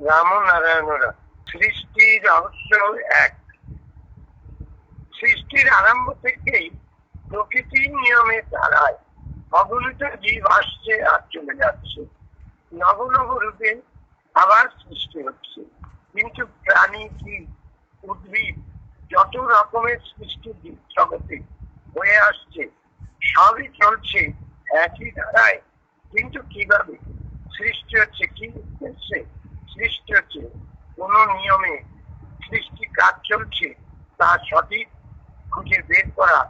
রামনারায়ণরা সৃষ্টির রহস্য এক। সৃষ্টির আরম্ভ থেকেই প্রকৃতির নিয়মে দ্বারায় অগণিত জীব আসছে আর চলে যাচ্ছে। নব নব রূপে আবার সৃষ্টি হচ্ছে। কিন্তু প্রাণী কি? উদ্ভিদ যত রকমের সৃষ্টি জগতে হয়ে আসছে, সবই চলছে একই ধারায়। কিন্তু কীভাবে? সৃষ্টি হচ্ছে কি উদ্দেশ্যে? সৃষ্টি হচ্ছে কোন নিয়মে সৃষ্টি কাজ চলছে, তা সঠিক খুঁজে বের করা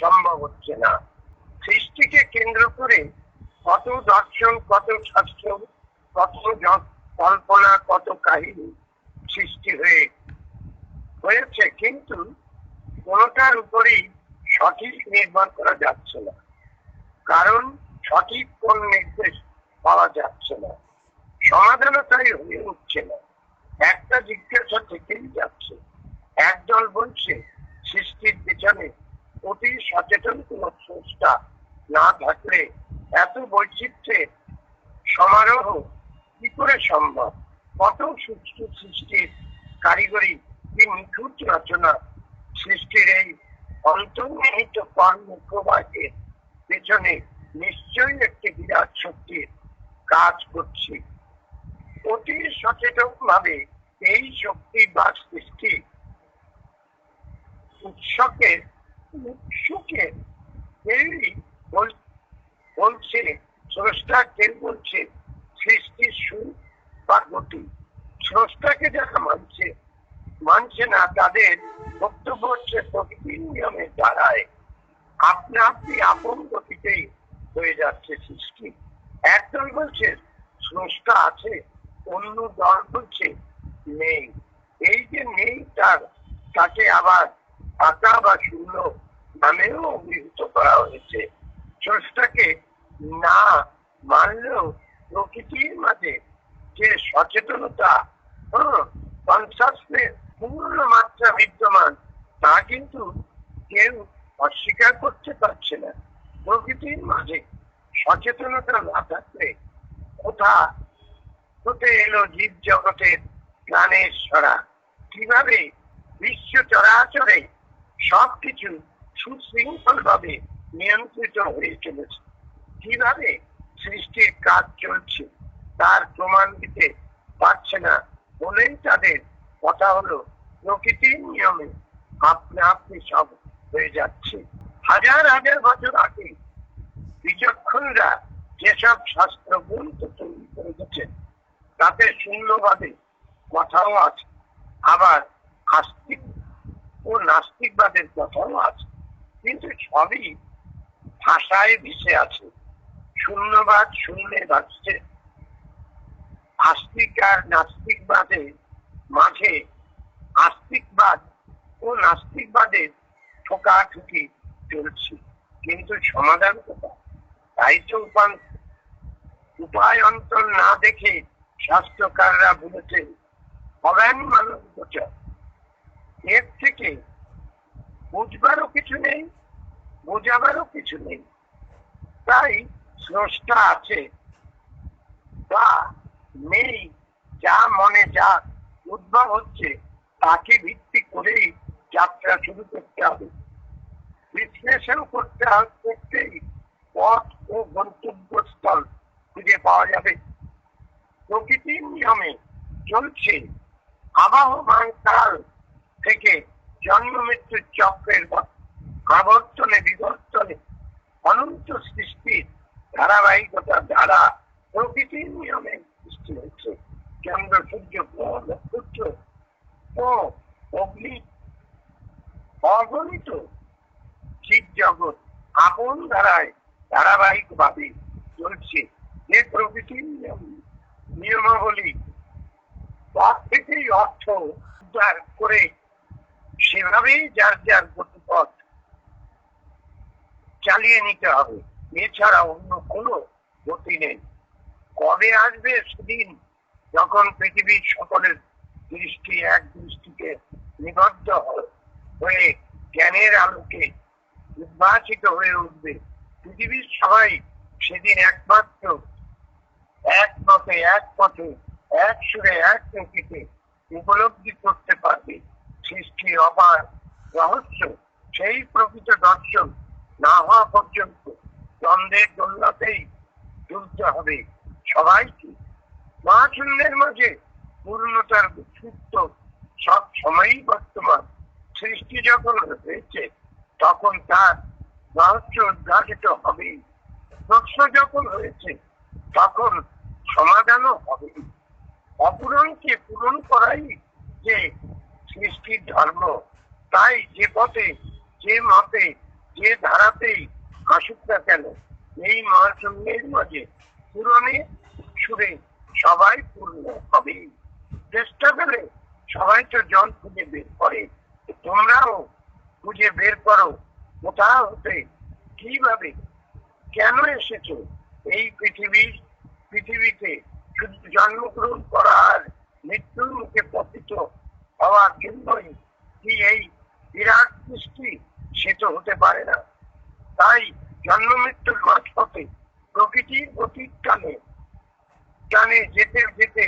সম্ভব হচ্ছে না। সৃষ্টিকে কেন্দ্র করে কত দর্শন, কত শাস্ত্র কত কল্পনা, কত কাহিনী সৃষ্টি হয়ে হয়েছে, কিন্তু কোনটার উপরেই সঠিক নির্ভর করা যাচ্ছে না। কারণ সঠিক কোন নির্দেশ পাওয়া যাচ্ছে না। সমাধানও তাই হয়ে উঠছে না। একটা জিজ্ঞাসা থেকেই যাচ্ছে। একদল বলছে, সৃষ্টির পেছনে অতি সচেতন কোন স্রষ্টা না থাকলে এত বৈচিত্র্যের সমারোহ কি করে সম্ভব? কত সূক্ষ্ম সৃষ্টির কারিগরি কি নিখুঁত রচনা? সৃষ্টির এই অন্তর্নিহিত কর্ম প্রবাহের পেছনে নিশ্চয়ই একটি বিরাট শক্তির কাজ করছে। অতি সচেতন ভাবে এই শক্তি বা সৃষ্টি উৎসকের উৎসুকের কেউই বলছে স্রষ্টা কেউ বলছে সৃষ্টির সুর বা গতি। স্রষ্টাকে যারা মানছে মানছে না, তাদের বক্তব্য হচ্ছে প্রকৃতির নিয়মের দ্বারায় আপনা আপনি আপন গতিতেই হয়ে যাচ্ছে সৃষ্টি। একদল বলছে, স্রষ্টা আছে অন্য দল বলছে নেই এই যে নেই তার, তাকে আবার ফাঁকা বা শূন্য নামেও অভিহিত করা হয়েছে। স্রষ্টাকে না মানলেও প্রকৃতির মাঝে যে সচেতনতা কনসাসনেস পূর্ণ মাত্রা বিদ্যমান, তা কিন্তু কেউ অস্বীকার করতে পারছে না। প্রকৃতির মাঝে সচেতনতা না থাকলে কোথা হতে এলো জীব জগতের প্রাণের সরা কীভাবে বিশ্ব চরাচরে সবকিছু সুশৃঙ্খল ভাবে নিয়ন্ত্রিত হয়ে চলেছে? কীভাবে সৃষ্টির কাজ চলছে তার প্রমাণ দিতে পারছে না বলেই তাদের কথা হলো প্রকৃতির নিয়মে আপনি আপনি সব হয়ে যাচ্ছে। হাজার হাজার বছর আগে বিচক্ষণরা যেসব শাস্ত্র গ্রন্থ তৈরি করে গেছেন তাতে শূন্যবাদে কথাও আছে, আবার আস্তিক ও নাস্তিকবাদের কথাও আছে। কিন্তু সবই ভাষায় ভেসে আছে। শূন্যবাদ শূন্যে ভাসছে আস্তিক আর নাস্তিকবাদে মাঝে আস্তিকবাদ ও নাস্তিকবাদের ঠোকাঠুকি চলছে। কিন্তু সমাধান কোথায়? তাই তো উপায় অন্তর না দেখে শাস্ত্রকাররা বলেছেন অজ্ঞান মানব গোচর। এর থেকে বুঝবারও কিছু নেই, বোঝাবারও কিছু নেই। তাই স্রষ্টা আছে। বা নেই যা মনে যা উদ্ভব হচ্ছে, তাকে ভিত্তি করেই যাত্রা শুরু করতে হবে। বিশ্লেষণ করতে করতেই পথ ও গন্তব্যস্থল খুঁজে পাওয়া যাবে। প্রকৃতির নিয়মে চলছে। আবাহমান কাল থেকে জন্ম মৃত্যুর চক্রের আবর্তনে বিবর্তনে অনন্ত সৃষ্টির ধারাবাহিকতা দ্বারা প্রকৃতির নিয়মে সৃষ্টি হচ্ছে চন্দ্র, সূর্য নক্ষত্র ও অগ্নি অগণিত জীব জগৎ আপন ধারায় ধারাবাহিক ভাবে চলছে। যে প্রকৃতির নিয়ম নিয়মাবলী তার থেকেই অর্থ উদ্ধার করে সেভাবেই যার যার গতিপথ চালিয়ে নিতে হবে। এছাড়া অন্য কোনো গতি নেই। কবে আসবে সেদিন যখন পৃথিবীর সকলের দৃষ্টি এক দৃষ্টিতে নিবদ্ধ হয়ে জ্ঞানের আলোকে উদ্ভাসিত হয়ে উঠবে। পৃথিবীর সবাই সেদিন একমাত্র এক মতে এক পথে, এক সুরে, এক নদীতে উপলব্ধি করতে পারবে। সৃষ্টি অপার রহস্য, সেই প্রকৃত দর্শন না হওয়া পর্যন্ত দ্বন্দ্বের দোলনাতেই চলতে হবে সবাইকে। মহাশূন্যের মাঝে পূর্ণতার সূত্র সব সময়ই বর্তমান। সৃষ্টি যখন হয়েছে তখন তার রহস্য উদ্ঘাটিত হবে প্রশ্ন যখন হয়েছে, তখন সমাধানও হবে। অপূরণকে পূরণ করাই যে সৃষ্টির ধর্ম, তাই যে পথে, যে মতে যে ধারাতেই আসুক না কেন, এই মহাশূন্যের মাঝে পূরণে, সুরে সবাই পূর্ণ হবে। চেষ্টা করে সবাই তো জল খুঁজে বের করে। তোমরাও খুঁজে বের করো, কোথা হতে, কীভাবে, কেন এসেছ? এই পৃথিবীর পৃথিবীতে শুধু জন্মগ্রহণ করার মৃত্যুর মুখে পতিত হওয়ার জন্যই কি এই বিরাট সৃষ্টি? সে তো হতে পারে না। তাই জন্ম মৃত্যুর মাঝপথে প্রকৃতির অতীত টানে। টানে যেতে যেতে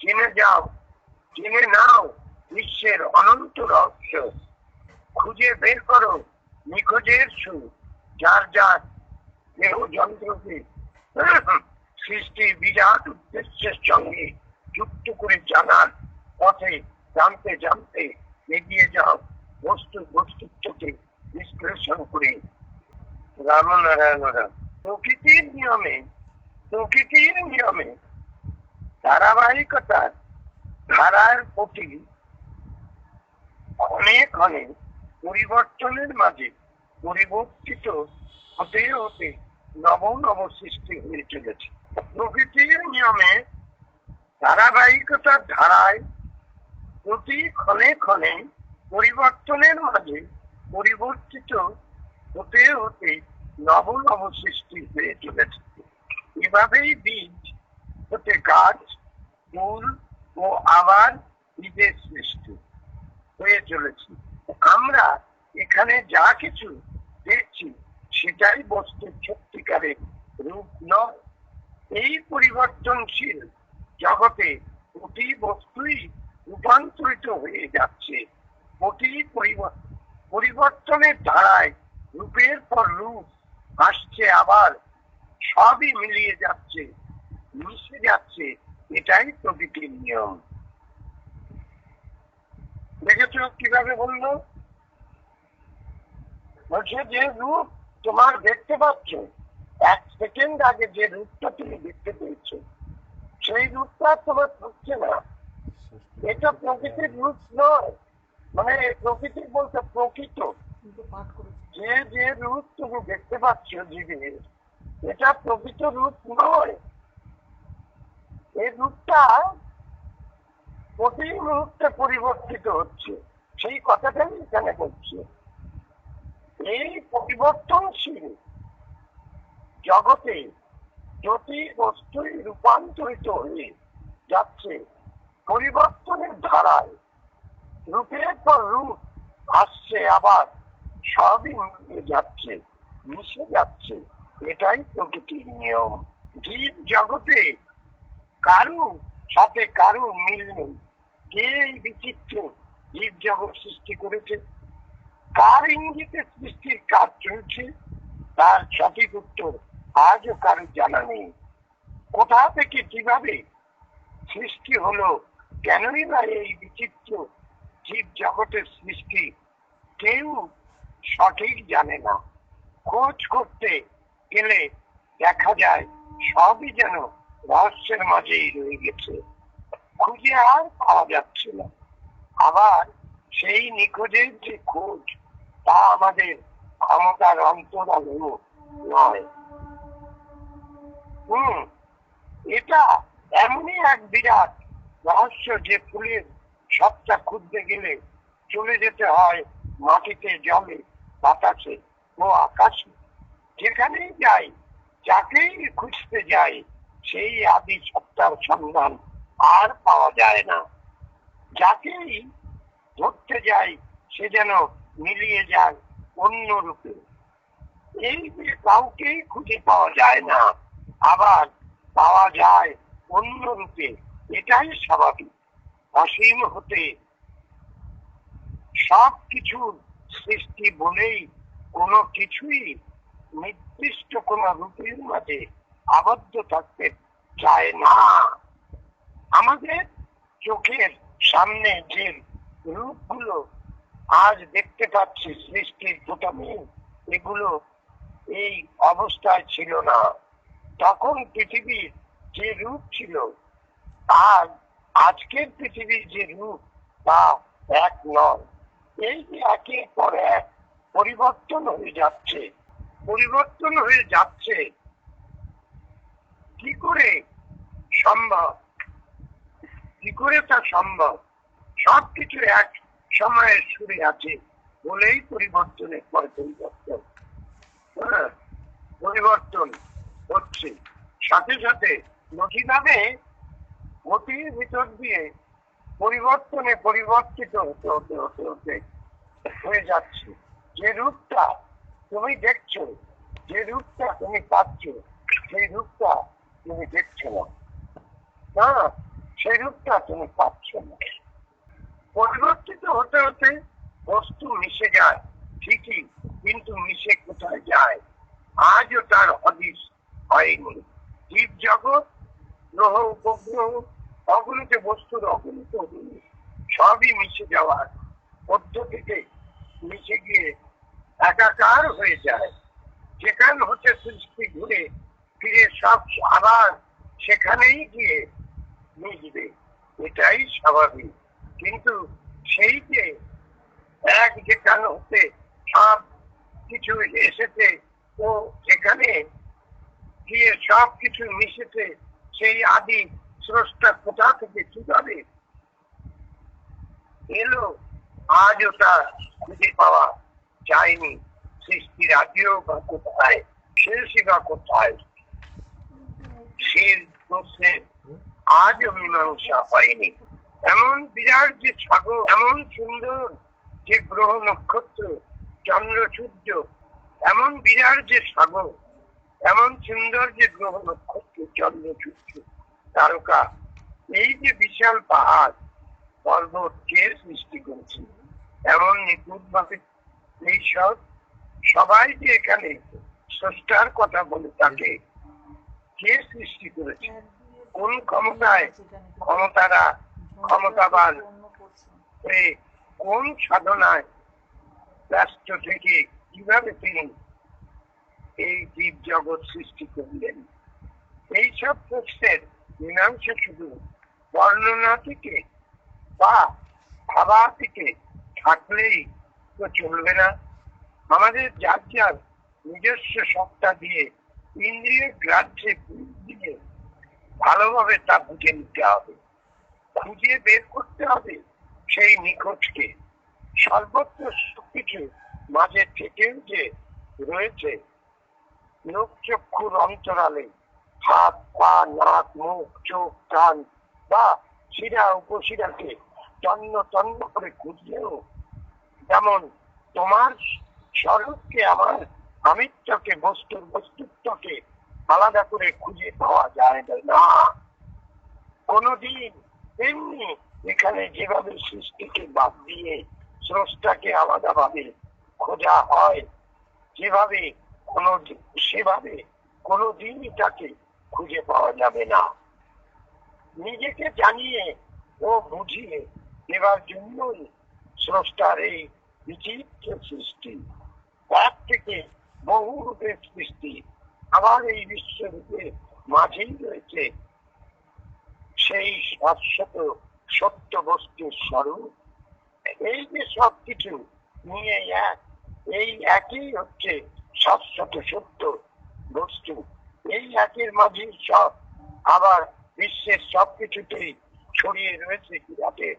জেনে যাও, জেনে নাও বিশ্বের অনন্ত রহস্য। খুঁজে বের করো নিখোঁজের সুর, যার যার দেহ যন্ত্রকে সৃষ্টি বিরাট উদ্দেশ্যের সঙ্গে যুক্ত করে জানার পথে জানতে জানতে এগিয়ে যাও। বস্তু বস্তুত্বকে বিশ্লেষণ করে। রামনারায়ণ রাম প্রকৃতির নিয়মে প্রকৃতির নিয়মে ধারাবাহিকতার ধারার প্রতি অনেক অনেক পরিবর্তনের মাঝে পরিবর্তিত হতে হতে নব নব সৃষ্টি হয়ে চলেছে। প্রকৃতির নিয়মে ধারাবাহিকতার ধারায় প্রতি ক্ষণে ক্ষণে পরিবর্তনের মাঝে পরিবর্তিত হতে হতে নব নব সৃষ্টি হয়ে চলেছে। এভাবেই বীজ হতে গাছ, ফুল ও আবার বীজের সৃষ্টি হয়ে চলেছে। আমরা এখানে যা কিছু দেখছি, সেটাই বস্তুর সত্যিকারের রূপ নয়। এই পরিবর্তনশীল জগতে প্রতি বস্তুই রূপান্তরিত হয়ে যাচ্ছে। প্রতি পরিবর্তনের ধারায় রূপের পর রূপ আসছে আবার সবই মিলিয়ে যাচ্ছে, মিশে যাচ্ছে, এটাই প্রকৃতির নিয়ম। দেখেছ কীভাবে বলল? বলছে যে রূপ তোমার দেখতে পাচ্ছ এক সেকেন্ড আগে যে রূপটা তুমি দেখতে পেয়েছ সেই রূপটা তোমার থাকছে না। এটা প্রকৃতির রূপ নয়। মানে প্রকৃতি বলতে প্রকৃত। যে যে রূপ তুমি দেখতে পাচ্ছ জীবের এটা প্রকৃত রূপ নয়। এই রূপটা প্রতি মুহূর্তে পরিবর্তিত হচ্ছে। সেই কথাটাই এখানে বলছে। এই পরিবর্তনশীল জগতে প্রতি বস্তুই রূপান্তরিত হয়ে যাচ্ছে, পরিবর্তনের ধারায় রূপের পর রূপ আসছে, আবার সবই যাচ্ছে, মিশে যাচ্ছে, এটাই প্রকৃতির নিয়ম। জীব জগতে কারু সাথে কারু মিল নেই। কে এই বিচিত্র জীব জগৎ সৃষ্টি করেছে? কার ইঙ্গিতে সৃষ্টির কাজ চলছে? তার সঠিক উত্তর আজও কারও জানা নেই। কোথা থেকে কীভাবে সৃষ্টি হলো, কেনই না এই বিচিত্র জীব জগতের সৃষ্টি কেউ সঠিক জানে না। খোঁজ করতে গেলে দেখা যায়, সবই যেন রহস্যের মাঝেই রয়ে গেছে। খুঁজে আর পাওয়া যাচ্ছে না। আবার সেই নিখোঁজের যে খোঁজ, তা আমাদের ক্ষমতার অন্তরাঙ্গ নয়। এটা এমনই এক বিরাট রহস্য যে ফুলের সবটা খুঁজতে গেলে চলে যেতে হয় মাটিতে জলে, বাতাসে ও আকাশে। যেখানেই যাই, যাকেই খুঁজতে যাই, সেই আদি সত্তার সন্ধান আর পাওয়া যায় না। যাকেই ধরতে যাই, সে যেন মিলিয়ে যায় অন্য রূপে। এই যে কাউকেই খুঁজে পাওয়া যায় না আবার পাওয়া যায় অন্য রূপে। এটাই স্বাভাবিক। অসীম হতে সব কিছুর সৃষ্টি বলেই কোনো কিছুই নির্দিষ্ট কোন রূপের মাঝে আবদ্ধ থাকতে চায় না। আমাদের চোখের সামনে যে রূপগুলো আজ দেখতে পাচ্ছি, সৃষ্টির প্রথমে এগুলো এই অবস্থায় ছিল না। তখন পৃথিবীর যে রূপ ছিল আর আজকের পৃথিবীর যে রূপ তা এক নয়। এই যে একের পর এক পরিবর্তন হয়ে যাচ্ছে পরিবর্তন হয়ে যাচ্ছে কি করে সম্ভব? কি করে তা সম্ভব? সবকিছু এক সময়ের সুরে আছে বলেই পরিবর্তনের পর পরিবর্তন। হ্যাঁ, পরিবর্তন। হচ্ছে সাথে সাথে কীভাবে গতির ভিতর দিয়ে পরিবর্তনে পরিবর্তিত হতে হতে হতে হতে হয়ে যাচ্ছে। যে রূপটা তুমি দেখছ, যে রূপটা তুমি পাচ্ছ, সেই রূপটা তুমি দেখছ না। না, সেই রূপটা তুমি পাচ্ছ না। পরিবর্তিত হতে হতে বস্তু মিশে যায়। ঠিকই, কিন্তু মিশে কোথায় যায়? আজও তার হদিস জীব জগৎ, গ্রহ, উপগ্রহ অগণিত বস্তুর অগণিত সবই মিশে যাওয়ার পদ্ধতিতে মিশে গিয়ে একাকার হয়ে যায়। যেখান হতে সৃষ্টি ঘুরে ফিরে সব আবার সেখানেই গিয়ে মিশবে। এটাই স্বাভাবিক। কিন্তু সেই যে এক যেখান হতে সব কিছু এসেছে, ও যেখানে গিয়ে সব কিছু মিশেছে সেই আদি স্রষ্টা কোথা থেকে কীভাবে এলো আজ ওটা খুঁজে পাওয়া যায়নি। সৃষ্টির আদিও বা কোথায়? শেষই বা কোথায়? সে প্রশ্নের আজও মীমাংসা হয়নি। এমন বিরাট যে সাগর, এমন সুন্দর যে গ্রহ নক্ষত্র, চন্দ্র সূর্য, এমন বিরাট যে সাগর এমন সুন্দর যে গ্রহ নক্ষত্র চন্দ্র সূর্য তারকা, এই যে বিশাল পাহাড়, পর্বত কে সৃষ্টি করেছে, এমন নিপুণ ভাবে এই সব সবাই যে এখানে স্রষ্টার কথা বলে তাকে কে সৃষ্টি করেছে, কোন ক্ষমতায় ক্ষমতারা ক্ষমতাবান? কোন সাধনায় ব্যস্ত থেকে কীভাবে তিনি এই জীব জগৎ সৃষ্টি করলেন। এইসব প্রশ্নের মীমাংসা শুধু বর্ণনা থেকে বা ভাবা থেকে থাকলেই তো চলবে না। আমাদের যার যার নিজস্ব সত্তা দিয়ে ইন্দ্রিয় গ্রাহ্যে দিয়ে ভালোভাবে তা বুঝে নিতে হবে। খুঁজে বের করতে হবে সেই নিখোঁজকে সর্বত্র সবকিছু মাঝে থেকেও যে রয়েছে লোক চক্ষুর অন্তরালে হাত, পা, নাক, মুখ, চোখ, কান বা শিরা উপশিরাকে তন্ন তন্ন করে খুঁজলেও যেমন তোমার স্বরূপকে আমার আমিত্বকে, বস্তুর বস্তুত্বকে আলাদা করে খুঁজে পাওয়া যায় না। কোনদিন তেমনি এখানে যেভাবে সৃষ্টিকে বাদ দিয়ে স্রষ্টাকে আলাদাভাবে খোঁজা হয়, যেভাবে কোনো সেভাবে কোনোদিনই তাকে খুঁজে পাওয়া যাবে না। নিজেকে জানিয়ে ও বুঝিয়ে দেবার জন্যই স্রষ্টার এই বিচিত্র সৃষ্টি। তার থেকে বহু রূপের সৃষ্টি। আবার এই বিশ্বরূপের মাঝেই রয়েছে সেই শাশ্বত সত্য বস্তুর স্বরূপ। এই যে সব কিছু নিয়ে এক এই একই হচ্ছে শাশ্বত সত্য, বস্তু। এই একের মাঝেই সব। আবার বিশ্বের সব কিছুতেই ছড়িয়ে রয়েছে বিরাটের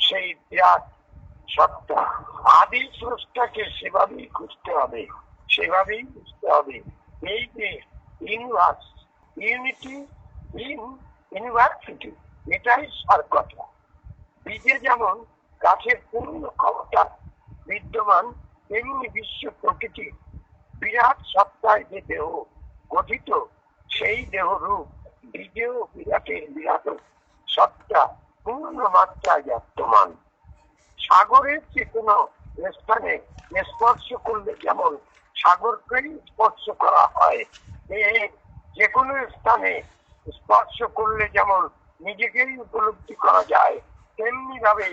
সেই বিরাট সত্তা। আদি স্রষ্টাকে সেভাবেই খুঁজতে হবে, সেভাবেই বুঝতে হবে। এই যে ইউনিভার্স, ইউনিটি, ইন ইউনিভার্সিটি এটাই সার কথা। বীজে যেমন গাছের পূর্ণ ক্ষমতা বিদ্যমান, তেমনি বিশ্ব প্রকৃতি বিরাট সত্তায় যে দেহ গঠিত, সেই দেহ রূপ বীজেও বিরাটের বিরাট সত্তা, পূর্ণ মাত্রায় বর্তমান সাগরের যে কোনো স্থানে স্পর্শ করলে যেমন সাগরকেই স্পর্শ করা হয়। যে কোনো স্থানে স্পর্শ করলে যেমন নিজেকেই উপলব্ধি করা যায় তেমনি ভাবে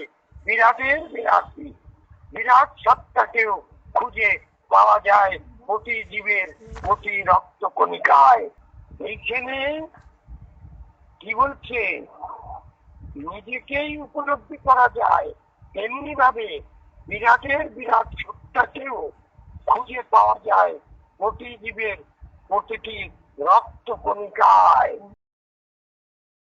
বিরাটের বিরাটি। বিরাট সত্তাকেও খুঁজে পাওয়া যায় প্রতি জীবের প্রতি রক্ত কণিকায়। এইখানে কি বলছে? নিজেকেই উপলব্ধি করা যায়। তেমনি ভাবে বিরাটের বিরাট সত্তাকেও খুঁজে পাওয়া যায় প্রতি জীবের প্রতিটি রক্ত কণিকায়।